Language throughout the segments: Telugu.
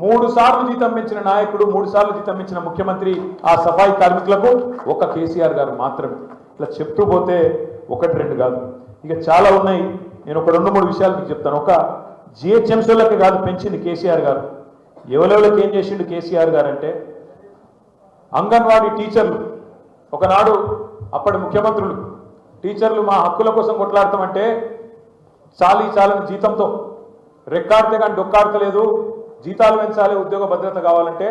మూడు సార్లు జీతం పెంచిన నాయకుడు మూడు సార్లు జీతం పెంచిన ముఖ్యమంత్రి ఆ సఫాయి కార్మికులకు ఒక కేసీఆర్ గారు మాత్రమే. ఇట్లా చెప్తూ పోతే ఒకటి రెండు కాదు. ఇక చాలా ఉన్నాయి. నేను ఒక రెండు మూడు విషయాలు మీకు చెప్తాను. ఒక జిహెచ్ఎంసీలకి కాదు పెంచింది కేసీఆర్ గారు. ఎవరెవరికి ఏం చేసిండు కేసీఆర్ గారు అంటే అంగన్వాడీ టీచర్లు. ఒకనాడు అప్పటి ముఖ్యమంత్రులు టీచర్లు మా హక్కుల కోసం కొట్లాడతామంటే చాలీ చాలని జీతంతో రెక్కాడితే కానీ డొక్కాడతలేదు జీతాలు పెంచాలి ఉద్యోగ భద్రత కావాలంటే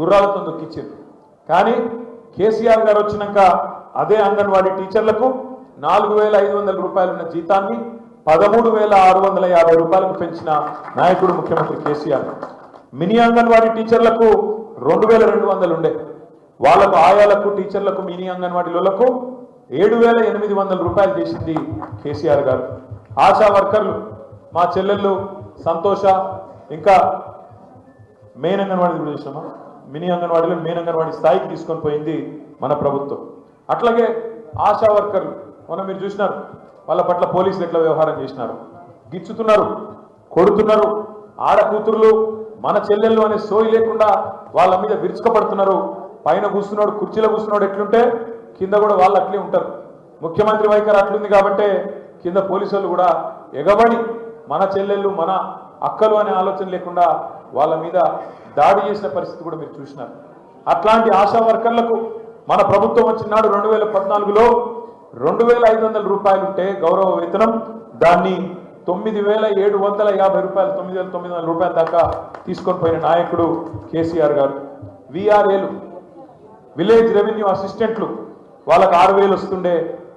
గుర్రాలతో దొక్కిచ్చింది కానీ కేసీఆర్ గారు వచ్చినాక అదే అంగన్వాడీ టీచర్లకు నాలుగు వేల ఐదు వందల రూపాయలు ఉన్న జీతాన్ని పదమూడు వేల ఆరు వందల యాభై రూపాయలకు పెంచిన నాయకుడు ముఖ్యమంత్రి కేసీఆర్. మినీ అంగన్వాడీ టీచర్లకు రెండు వేల రెండు వందలు ఉండే. వాళ్ళకు ఆయాలకు టీచర్లకు మినీ అంగన్వాడీలకు ఏడు వేల ఎనిమిది వందల రూపాయలు చేసింది కేసీఆర్ గారు. ఆశా వర్కర్లు మా చెల్లెళ్ళు సంతోష ఇంకా మెయిన్ అంగన్వాడీ కూడా చూసినామా మినీ అంగన్వాడీలో మెయిన్ అంగన్వాడీ స్థాయికి తీసుకొని పోయింది మన ప్రభుత్వం. అట్లాగే ఆశా వర్కర్లు మొన్న మీరు చూసినారు వాళ్ళ పట్ల పోలీసులు ఎట్లా వ్యవహారం చేసినారు? గిచ్చుతున్నారు కొడుతున్నారు ఆడకూతురులు మన చెల్లెళ్ళు అనే సోయి లేకుండా వాళ్ళ మీద విరుచుకపడుతున్నారు. పైన కూర్చున్నాడు కుర్చీలో కూర్చున్నాడు ఎట్లుంటే కింద కూడా వాళ్ళు అట్లే ఉంటారు. ముఖ్యమంత్రి వైఖరి అట్లుంది కాబట్టే కింద పోలీసులు కూడా ఎగబడి మన చెల్లెళ్ళు మన అక్కలు అనే ఆలోచన లేకుండా వాళ్ళ మీద దాడి చేసిన పరిస్థితి కూడా మీరు చూసినారు. అట్లాంటి ఆశా వర్కర్లకు మన ప్రభుత్వం వచ్చినాడు రెండు వేల పద్నాలుగులో రెండు వేల ఐదు వందల రూపాయలు ఉంటే గౌరవ వేతనం దాన్ని తొమ్మిది వేల ఏడు వందల యాభై రూపాయలు తొమ్మిది వేల తొమ్మిది వందల రూపాయల దాకా తీసుకొని పోయిన నాయకుడు కేసీఆర్ గారు. విఆర్ఏలు విలేజ్ రెవెన్యూ అసిస్టెంట్లు వాళ్ళకు ఆరు వేలు వస్తుండే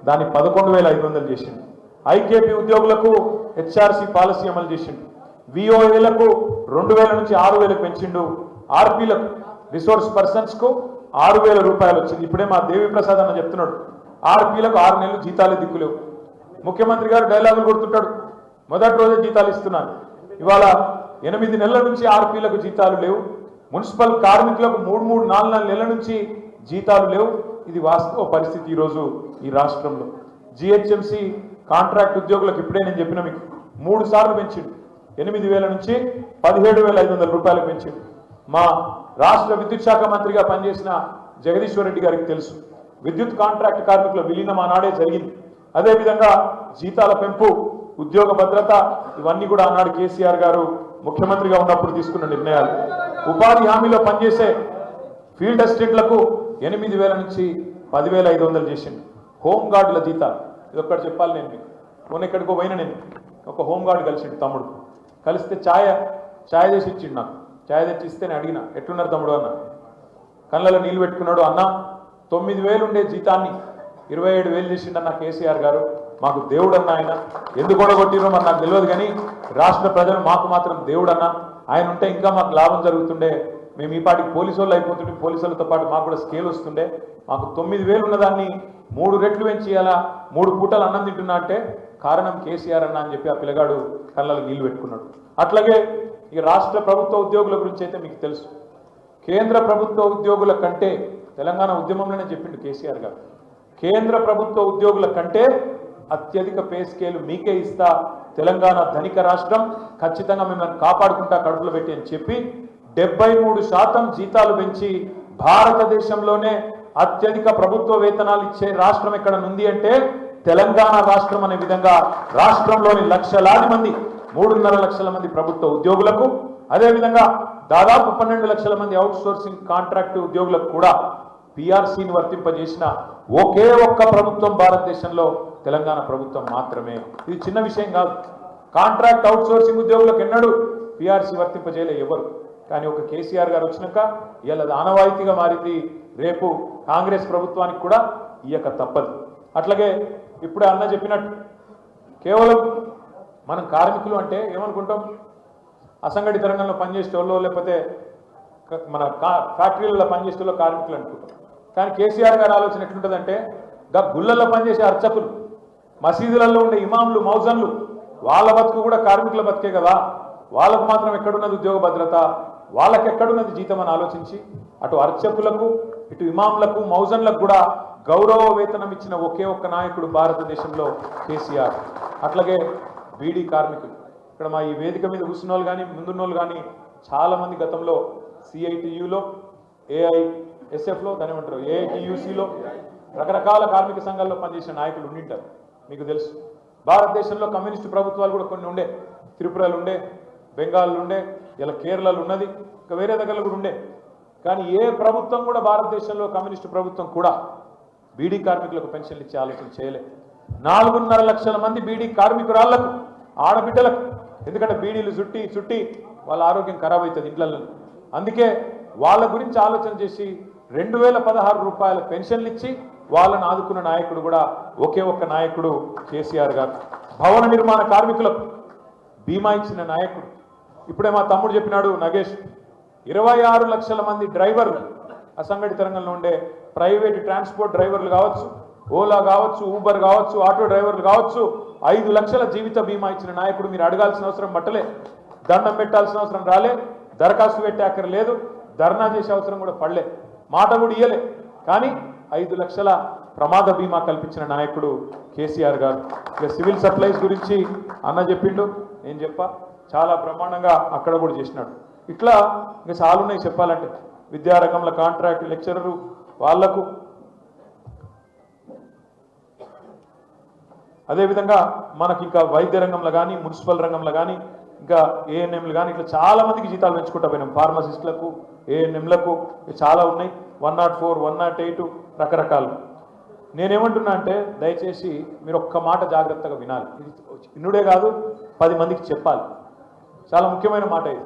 దాన్ని పదకొండు వేల ఐదు వందలు చేసిండు. ఐకేపీ ఉద్యోగులకు హెచ్ఆర్సీ పాలసీ అమలు చేసిండు. విఓఏలకు రెండు వేల నుంచి ఆరు వేలకు పెంచిండు. ఆర్పీలకు రిసోర్స్ పర్సన్స్కు ఆరు వేల రూపాయలు వచ్చింది. ఇప్పుడే మా దేవి ప్రసాద్ అన్న చెప్తున్నాడు. ఆర్పీలకు ఆరు నెలలు జీతాలు దిక్కులేవు. ముఖ్యమంత్రి గారు డైలాగులు కొడుతుంటాడు. మొదటి రోజే జీతాలు ఇస్తున్నాను ఇవాళ ఎనిమిది నెలల నుంచి ఆర్పీలకు జీతాలు లేవు. మున్సిపల్ కార్మికులకు మూడు మూడు నాలుగు నాలుగు నెలల నుంచి జీతాలు లేవు. ఇది వాస్తవ పరిస్థితి ఈరోజు ఈ రాష్ట్రంలో. జిహెచ్ఎంసి కాంట్రాక్ట్ ఉద్యోగులకు ఇప్పుడే నేను చెప్పిన మీకు మూడు సార్లు పెంచిండు. ఎనిమిది వేల నుంచి పదిహేడు వేల ఐదు వందల రూపాయలు పెంచింది మా రాష్ట్ర విద్యుత్ శాఖ మంత్రిగా పనిచేసిన జగదీశ్వర్ రెడ్డి గారికి తెలుసు. విద్యుత్ కాంట్రాక్ట్ కార్మికుల విలీనం ఆనాడే జరిగింది. అదేవిధంగా జీతాల పెంపు ఉద్యోగ భద్రత ఇవన్నీ కూడా ఆనాడు కేసీఆర్ గారు ముఖ్యమంత్రిగా ఉన్నప్పుడు తీసుకున్న నిర్ణయాలు. ఉపాధి హామీలో పనిచేసే ఫీల్డ్ అసిస్టెంట్లకు ఎనిమిది వేల నుంచి పదివేల ఐదు వందలు చేసిండు హోంగార్డుల జీతాలు. ఇది ఒక్కటి చెప్పాలి నేను మీకు. మొన్న ఎక్కడికో పోయినా నేను. ఒక హోంగార్డు కలిసిండు తమ్ముడు. కలిస్తే ఛాయ ఛాయ్ చేసి ఇచ్చిండు నాకు. ఛాయ తెచ్చి ఇస్తే నేను అడిగిన ఎట్లున్నారు తమ్ముడు? అన్న. కళ్ళలో నీళ్ళు పెట్టుకున్నాడు. అన్న తొమ్మిది వేలు ఉండే జీతాన్ని ఇరవై ఏడు వేలు చేసిండన్న కేసీఆర్ గారు. మాకు దేవుడు అన్న ఆయన. ఎందుకు కొట్టిరో మరి నాకు తెలియదు కానీ రాష్ట్ర ప్రజలు మాకు మాత్రం దేవుడు అన్న. ఆయన ఉంటే ఇంకా మాకు లాభం జరుగుతుండే. మేము ఈ పాటికి పోలీసు వాళ్ళు అయిపోతుండే పోలీసులతో పాటు మాకు కూడా స్కేల్ వస్తుండే. మాకు తొమ్మిది వేలు ఉన్నదాన్ని మూడు రెట్లు పెంచేయాలా? మూడు పూటలు అన్నం తింటున్నా అంటే కారణం కేసీఆర్ అన్న అని చెప్పి ఆ పిల్లగాడు కళ్ళకు నీళ్ళు పెట్టుకున్నాడు. అట్లాగే ఈ రాష్ట్ర ప్రభుత్వ ఉద్యోగుల గురించి అయితే మీకు తెలుసు. కేంద్ర ప్రభుత్వ ఉద్యోగుల కంటే తెలంగాణ ఉద్యమంలోనే చెప్పిండు కేసీఆర్ గారు. కేంద్ర ప్రభుత్వ ఉద్యోగుల కంటే అత్యధిక పే స్కేలు మీకే ఇస్తా తెలంగాణ ధనిక రాష్ట్రం. ఖచ్చితంగా మిమ్మల్ని కాపాడుకుంటా కడుపులో పెట్టి అని చెప్పి డెబ్బై మూడు శాతం జీతాలు పెంచి భారతదేశంలోనే అత్యధిక ప్రభుత్వ వేతనాలు ఇచ్చే రాష్ట్రం ఎక్కడ ఉంది అంటే తెలంగాణ రాష్ట్రం అనే విధంగా రాష్ట్రంలోని లక్షలాది మంది మూడున్నర లక్షల మంది ప్రభుత్వ ఉద్యోగులకు అదేవిధంగా దాదాపు పన్నెండు లక్షల మంది అవుట్సోర్సింగ్ కాంట్రాక్ట్ ఉద్యోగులకు కూడా పిఆర్సీని వర్తింపజేసిన ఒకే ఒక్క ప్రభుత్వం భారతదేశంలో తెలంగాణ ప్రభుత్వం మాత్రమే. ఇది చిన్న విషయం కాదు. కాంట్రాక్ట్ అవుట్ సోర్సింగ్ ఉద్యోగులకు ఎన్నడూ పిఆర్సీ వర్తింపజేయలే ఎవరు. కానీ ఒక కేసీఆర్ గారు వచ్చినాక ఇవాళ అది ఆనవాయితీగా మారింది. రేపు కాంగ్రెస్ ప్రభుత్వానికి కూడా ఇయ్యక తప్పదు. అట్లాగే ఇప్పుడే అన్న చెప్పినట్టు కేవలం మనం కార్మికులు అంటే ఏమనుకుంటాం? అసంఘటిత రంగంలో పనిచేసే వాళ్ళు లేకపోతే మన కా ఫ్యాక్టరీలలో పనిచేసే వాళ్ళు కార్మికులు అనుకుంటాం. కానీ కేసీఆర్ గారు ఆలోచన ఎట్లుంటుందంటే గా గుళ్ళల్లో పనిచేసే అర్చకులు మసీదులలో ఉండే ఇమాంలు మౌజన్లు వాళ్ళ బతుకు కూడా కార్మికుల బతికే కదా. వాళ్ళకు మాత్రం ఎక్కడున్నది ఉద్యోగ భద్రత? వాళ్ళకి ఎక్కడున్నది జీతం అని ఆలోచించి అటు అర్చకులకు ఇటు ఇమాంలకు మౌజన్లకు కూడా గౌరవ వేతనం ఇచ్చిన ఒకే ఒక్క నాయకుడు భారతదేశంలో కేసీఆర్. అట్లాగే బీడీ కార్మికులు. ఇక్కడ మా ఈ వేదిక మీద కూర్చున్న వాళ్ళు కానీ ముందున్న వాళ్ళు కానీ చాలామంది గతంలో సిఐటియులో ఏఐఎస్ఎఫ్లో దాని ఏమంటారు ఏఐటియుసిలో రకరకాల కార్మిక సంఘాల్లో పనిచేసిన నాయకులు ఉండింటారు. మీకు తెలుసు. భారతదేశంలో కమ్యూనిస్టు ప్రభుత్వాలు కూడా కొన్ని ఉండే త్రిపురలు ఉండే బెంగాల్ ఉండే ఇలా కేరళలో ఉన్నది ఇంకా వేరే దగ్గరలో కూడా ఉండే. కానీ ఏ ప్రభుత్వం కూడా భారతదేశంలో కమ్యూనిస్టు ప్రభుత్వం కూడా బీడీ కార్మికులకు పెన్షన్లు ఇచ్చే ఆలోచన చేయలే. నాలుగున్నర లక్షల మంది బీడీ కార్మికురాళ్ళకు ఆడబిడ్డలకు ఎందుకంటే బీడీలు చుట్టి చుట్టి వాళ్ళ ఆరోగ్యం ఖరాబ్ అవుతుంది ఇంట్లలో అందుకే వాళ్ళ గురించి ఆలోచన చేసి రెండు వేల పదహారు రూపాయల పెన్షన్లు ఇచ్చి వాళ్ళని ఆదుకున్న నాయకుడు కూడా ఒకే ఒక్క నాయకుడు కేసీఆర్ గారు. భవన నిర్మాణ కార్మికులకు బీమా ఇచ్చిన నాయకుడు ఇప్పుడే మా తమ్ముడు చెప్పినాడు నగేష్ ఇరవై ఆరు లక్షల మంది డ్రైవర్లు అసంఘటిత రంగంలో ఉండే ప్రైవేట్ ట్రాన్స్పోర్ట్ డ్రైవర్లు కావచ్చు ఓలా కావచ్చు ఊబర్ కావచ్చు ఆటో డ్రైవర్లు కావచ్చు ఐదు లక్షల జీవిత బీమా ఇచ్చిన నాయకుడు మీరు అడగాల్సిన అవసరం పట్టలే దండం పెట్టాల్సిన అవసరం రాలే దరఖాస్తు పెట్టే అక్కర లేదు ధర్నా చేసే అవసరం కూడా పడలే మాట కూడా ఇయ్యలే. కానీ ఐదు లక్షల ప్రమాద బీమా కల్పించిన నాయకుడు కేసీఆర్ గారు ఇక సివిల్ సప్లైస్ గురించి అన్న చెప్పిండు నేను చెప్పా? చాలా బ్రహ్మాండంగా అక్కడ కూడా చేసినాడు. ఇట్లా ఇంకా చాలా ఉన్నాయి చెప్పాలంటే విద్యారంగంలో కాంట్రాక్ట్ లెక్చరరు వాళ్ళకు అదేవిధంగా మనకి ఇంకా వైద్య రంగంలో కానీ మున్సిపల్ రంగంలో కానీ ఇంకా ఏఎన్ఎంలు కానీ ఇట్లా చాలా మందికి జీతాలు పెంచుకుంటా పోయినాం. ఫార్మసిస్టులకు ఏఎన్ఎంలకు చాలా ఉన్నాయి. One nought four one nought eight రకరకాలు. నేనేమంటున్నా అంటే దయచేసి మీరు ఒక్క మాట జాగ్రత్తగా వినాలి. ఇన్నుడే కాదు పది మందికి చెప్పాలి. చాలా ముఖ్యమైన మాట ఇది.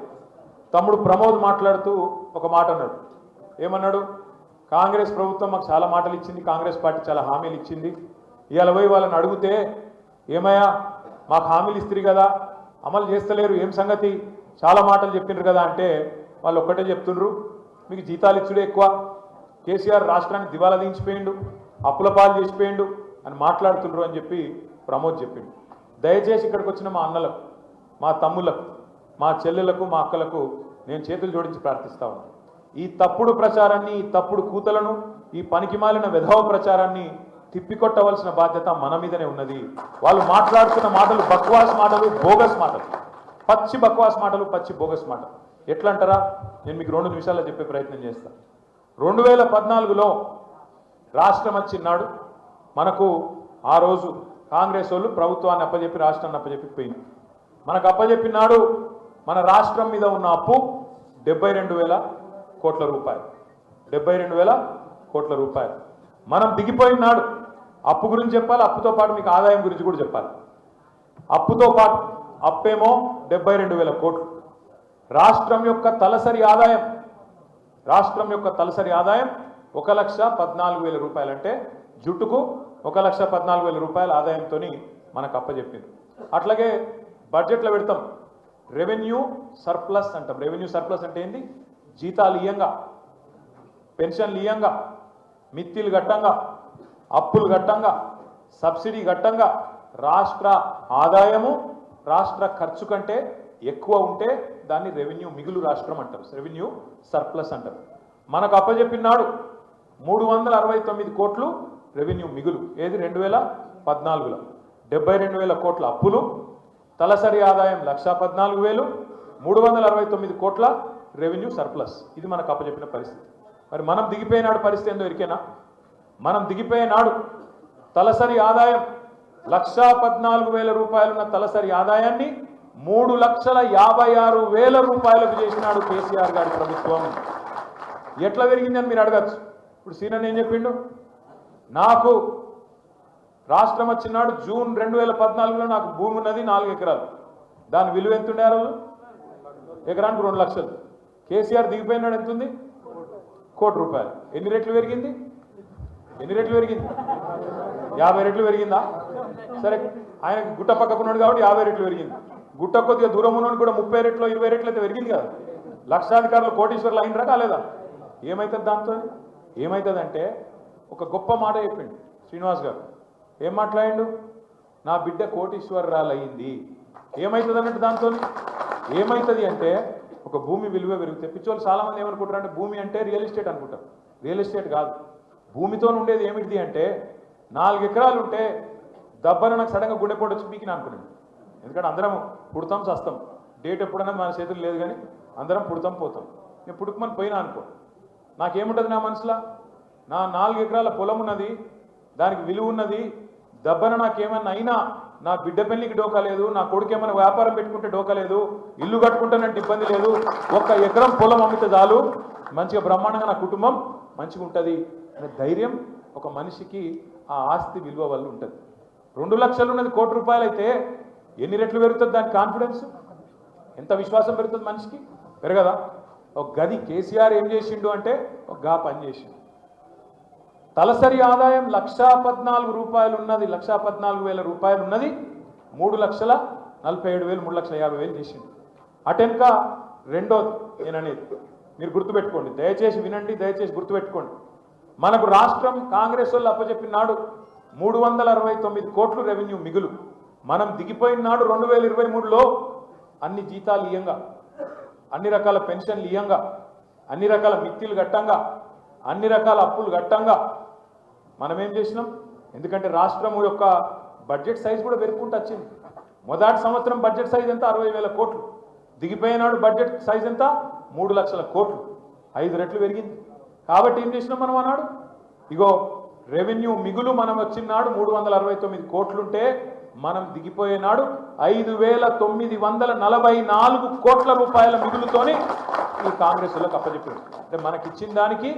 తమ్ముడు ప్రమోద్ మాట్లాడుతూ ఒక మాట అన్నాడు. ఏమన్నాడు? కాంగ్రెస్ ప్రభుత్వం మాకు చాలా మాటలు ఇచ్చింది కాంగ్రెస్ పార్టీ చాలా హామీలు ఇచ్చింది ఇవాళ పోయి వాళ్ళని అడిగితే ఏమయ్యా మాకు హామీలు ఇస్తుంది కదా అమలు చేస్తలేరు ఏం సంగతి? చాలా మాటలు చెప్పినారు కదా అంటే వాళ్ళు ఒక్కటే చెప్తుండ్రు మీకు జీతాలు ఇచ్చుడే ఎక్కువ. కేసీఆర్ రాష్ట్రాన్ని దివాలా దించిపోయిండు అప్పుల పాలు చేసిపోయిండు అని మాట్లాడుతుండ్రు అని చెప్పి ప్రమోద్ చెప్పిండు. దయచేసి ఇక్కడికి వచ్చిన మా అన్నలకు మా తమ్ములకు మా చెల్లెలకు మా అక్కలకు నేను చేతులు జోడించి ప్రార్థిస్తా ఉన్నాను. ఈ తప్పుడు ప్రచారాన్ని ఈ తప్పుడు కూతలను ఈ పనికిమాలిన విధవ ప్రచారాన్ని తిప్పికొట్టవలసిన బాధ్యత మన మీదనే ఉన్నది. వాళ్ళు మాట్లాడుతున్న మాటలు బక్వాస్ మాటలు బోగస్ మాటలు. పచ్చి బక్వాస్ మాటలు పచ్చి బోగస్ మాటలు. ఎట్లా అంటారా నేను మీకు రెండు నిమిషాల్లో చెప్పే ప్రయత్నం చేస్తాను రెండు వేల పద్నాలుగులో రాష్ట్రం వచ్చినాడు. మనకు ఆ రోజు కాంగ్రెస్ వాళ్ళు ప్రభుత్వాన్ని అప్పచెప్పి రాష్ట్రాన్ని అప్పచెప్పి పోయింది మనకు అప్పచెప్పినాడు మన రాష్ట్రం మీద ఉన్న అప్పు డెబ్బై రెండు వేల కోట్ల రూపాయలు. డెబ్బై రెండు వేల కోట్ల రూపాయలు. మనం దిగిపోయినాడు అప్పు గురించి చెప్పాలి అప్పుతో పాటు మీకు ఆదాయం గురించి కూడా చెప్పాలి. అప్పుతో పాటు అప్పేమో డెబ్బై రెండు వేల కోట్లు. రాష్ట్రం యొక్క తలసరి ఆదాయం రాష్ట్రం యొక్క తలసరి ఆదాయం ఒక లక్ష పద్నాలుగు వేల రూపాయలు అంటే జుట్టుకు ఒక లక్ష పద్నాలుగు వేల రూపాయల ఆదాయంతో మనకు అప్పచెప్పింది. అట్లాగే బడ్జెట్లో పెడతాం రెవెన్యూ సర్ప్లస్ అంటాం. రెవెన్యూ సర్ప్లస్ అంటే ఏంది? జీతాలు ఇయ్యంగా పెన్షన్లు ఇయ్యంగా మిత్తిలు ఘట్టంగా అప్పులు ఘట్టంగా సబ్సిడీ ఘట్టంగా రాష్ట్ర ఆదాయము రాష్ట్ర ఖర్చు కంటే ఎక్కువ ఉంటే దాన్ని రెవెన్యూ మిగులు రాష్ట్రం అంటారు. రెవెన్యూ సర్ప్లస్ అంటారు. మనకు అప్పచెప్పినాడు మూడు వందల అరవై తొమ్మిది కోట్లు రెవెన్యూ మిగులు. ఏది? రెండు వేల పద్నాలుగులో. డెబ్బై రెండు వేల కోట్ల అప్పులు తలసరి ఆదాయం లక్షా పద్నాలుగు వేలు మూడు వందల అరవై తొమ్మిది కోట్ల రెవెన్యూ సర్ప్లస్ ఇది మనకు అప్పచెప్పిన పరిస్థితి. మరి మనం దిగిపోయినాడు పరిస్థితి ఏందో ఎరికేనా మనం దిగిపోయినాడు తలసరి ఆదాయం లక్షా పద్నాలుగు వేల రూపాయలున్న తలసరి ఆదాయాన్ని మూడు లక్షల యాభై ఆరు వేల రూపాయలకు చేసినాడు కేసీఆర్ గారి ప్రభుత్వం. ఎట్లా పెరిగిందని మీరు అడగచ్చు. ఇప్పుడు సీనన్ ఏం చెప్పిండు? నాకు రాష్ట్రం వచ్చినాడు జూన్ రెండు వేల పద్నాలుగులో నాకు భూమి ఉన్నది నాలుగు ఎకరాలు. దాని విలువ ఎంతుండే ఆ రోజు? ఎకరానికి రెండు లక్షలు. కేసీఆర్ దిగిపోయినాడు ఎంత ఉంది కోటి రూపాయలు. ఎన్ని రెట్లు పెరిగింది? ఎన్ని రెట్లు పెరిగింది? యాభై రెట్లు పెరిగిందా? సరే ఆయన గుట్ట పక్కకున్నాడు కాబట్టి యాభై రెట్లు పెరిగింది. గుట్ట కొద్దిగా దూరం ఉన్నాడు కూడా ముప్పై రెట్లు ఇరవై రెట్లు అయితే పెరిగింది కదా. లక్షాధికారులు కోటీశ్వర్లు అయినరా కాలేదా? ఏమవుతుంది దాంతో? ఏమవుతుందంటే ఒక గొప్ప మాట చెప్పిండు శ్రీనివాస్ గారు. ఏం మాట్లాడిండు? నా బిడ్డ కోటీశ్వరరాలు అయింది ఏమవుతుంది అన్నట్టు దాంతో ఏమవుతుంది అంటే ఒక భూమి విలువ పెరుగుతుంది పిచ్చోళ్ళు చాలా మంది ఏమనుకుంటారు అంటే భూమి అంటే రియల్ ఎస్టేట్ అనుకుంటారు. రియల్ ఎస్టేట్ కాదు. భూమితో ఉండేది ఏమిటి అంటే నాలుగు ఎకరాలు ఉంటే దబ్బన నాకు సడన్గా గుండెపోటు వచ్చి పీకిన అనుకున్నాను ఎందుకంటే అందరం పుడతాం చస్తాం. డేట్ ఎప్పుడైనా మన చేతులు లేదు కానీ అందరం పుడతాం పోతాం. నేను పుట్టుకమని పోయినా అనుకో. నాకేముంటుంది నా మనసులో? నా నాలుగు ఎకరాల పొలం ఉన్నది దానికి విలువ ఉన్నది దబ్బన నాకేమన్నా అయినా నా బిడ్డ పెళ్ళికి డోకా లేదు నా కొడుకు ఏమైనా వ్యాపారం పెట్టుకుంటే డోకా లేదు ఇల్లు కట్టుకుంటానంటే ఇబ్బంది లేదు ఒక్క ఎకరం పొలం అమ్మితే చాలు. మంచిగా బ్రహ్మాండంగా నా కుటుంబం మంచిగా ఉంటుంది అనే ధైర్యం ఒక మనిషికి ఆ ఆస్తి విలువ వల్ల ఉంటుంది. రెండు లక్షలు ఉన్నది కోటి రూపాయలు అయితే ఎన్ని రెట్లు పెరుగుతుంది దాని కాన్ఫిడెన్స్? ఎంత విశ్వాసం పెరుగుతుంది మనిషికి? పెరగదా? ఒక గది కేసీఆర్ ఏం చేసిండు అంటే ఒక గా పని చేసిండు. తలసరి ఆదాయం లక్షా పద్నాలుగు రూపాయలు ఉన్నది లక్షా పద్నాలుగు వేల రూపాయలు ఉన్నది మూడు లక్షల నలభై ఏడు వేలు మూడు లక్షల యాభై వేలు చేసింది అటెన్క రెండోది నేను అనేది మీరు గుర్తుపెట్టుకోండి. దయచేసి వినండి దయచేసి గుర్తుపెట్టుకోండి. మనకు రాష్ట్రం కాంగ్రెస్ వాళ్ళు అప్పచెప్పిన నాడు మూడు వందల అరవై తొమ్మిది కోట్లు రెవెన్యూ మిగులు. మనం దిగిపోయిన నాడు రెండు వేల ఇరవై మూడులో అన్ని జీతాలు ఇయ్యంగా. అన్ని రకాల పెన్షన్లు ఇయ్యంగా. అన్ని రకాల మిత్తిలు గట్టంగా అన్ని రకాల అప్పులు గట్టంగా మనం ఏం చేసినాం? ఎందుకంటే రాష్ట్రం యొక్క బడ్జెట్ సైజ్ కూడా పెరుగుకుంటూ వచ్చింది. మొదటి సంవత్సరం బడ్జెట్ సైజ్ ఎంత? అరవై వేల కోట్లు. దిగిపోయినాడు బడ్జెట్ సైజ్ ఎంత? మూడు లక్షల కోట్లు. ఐదు రెట్లు పెరిగింది. కాబట్టి ఏం చేసినాం మనం అన్నాడు ఇగో రెవెన్యూ మిగులు మనం వచ్చినాడు మూడు వందల అరవై తొమ్మిది కోట్లుంటే మనం దిగిపోయేనాడు ఐదు వేల తొమ్మిది వందల నలభై నాలుగు కోట్ల రూపాయల మిగులుతోని ఈ కాంగ్రెస్లో కప్పచెప్పారు అంటే మనకిచ్చిన దానికి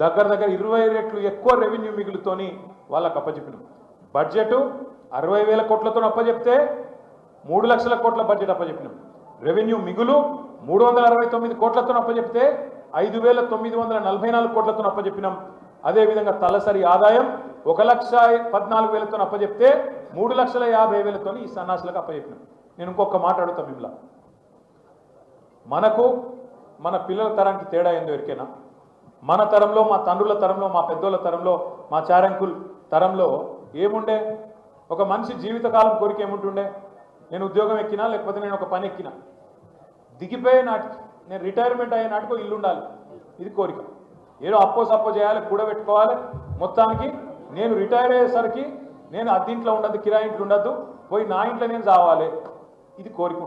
దగ్గర దగ్గర ఇరవై రెట్లు ఎక్కువ రెవెన్యూ మిగులుతోని వాళ్ళకు అప్పచెప్పినాం బడ్జెట్ అరవై వేల కోట్లతో అప్పచెప్తే మూడు లక్షల కోట్ల బడ్జెట్ అప్పచెప్పినాం రెవెన్యూ మిగులు మూడు వందల అరవై తొమ్మిది కోట్లతో అప్పచెప్తే ఐదు వేల తొమ్మిది వందల నలభై నాలుగు కోట్లతో అప్పచెప్పినాం అదేవిధంగా తలసరి ఆదాయం ఒక లక్ష పద్నాలుగు వేలతో అప్పచెప్తే మూడు లక్షల యాభై వేలతో ఈ సన్నాసులకు అప్పచెప్పినాం నేను ఇంకొక మాట అడుగుతా మిమ్మల్ని మనకు మన పిల్లల తరానికి తేడా ఏందో ఎరికేనా మన తరంలో మా తండ్రుల తరంలో మా పెద్దోళ్ళ తరంలో మా చారంకుల్ తరంలో ఏముండే? ఒక మనిషి జీవితకాలం కోరిక ఏముంటుండే? నేను ఉద్యోగం ఎక్కినా లేకపోతే నేను ఒక పని ఎక్కినా. దిగిపోయే నాటికి నేను రిటైర్మెంట్ అయ్యే నాటికో ఇల్లు ఉండాలి ఇది కోరిక. ఏదో అప్పో సప్పో చేయాలి కూడబెట్టుకోవాలి మొత్తానికి నేను రిటైర్ అయ్యేసరికి నేను అద్దీంట్లో ఉండద్దు కిరాయింట్లో ఉండద్దు పోయి నా ఇంట్లో నేను చావాలి. ఇది కోరిక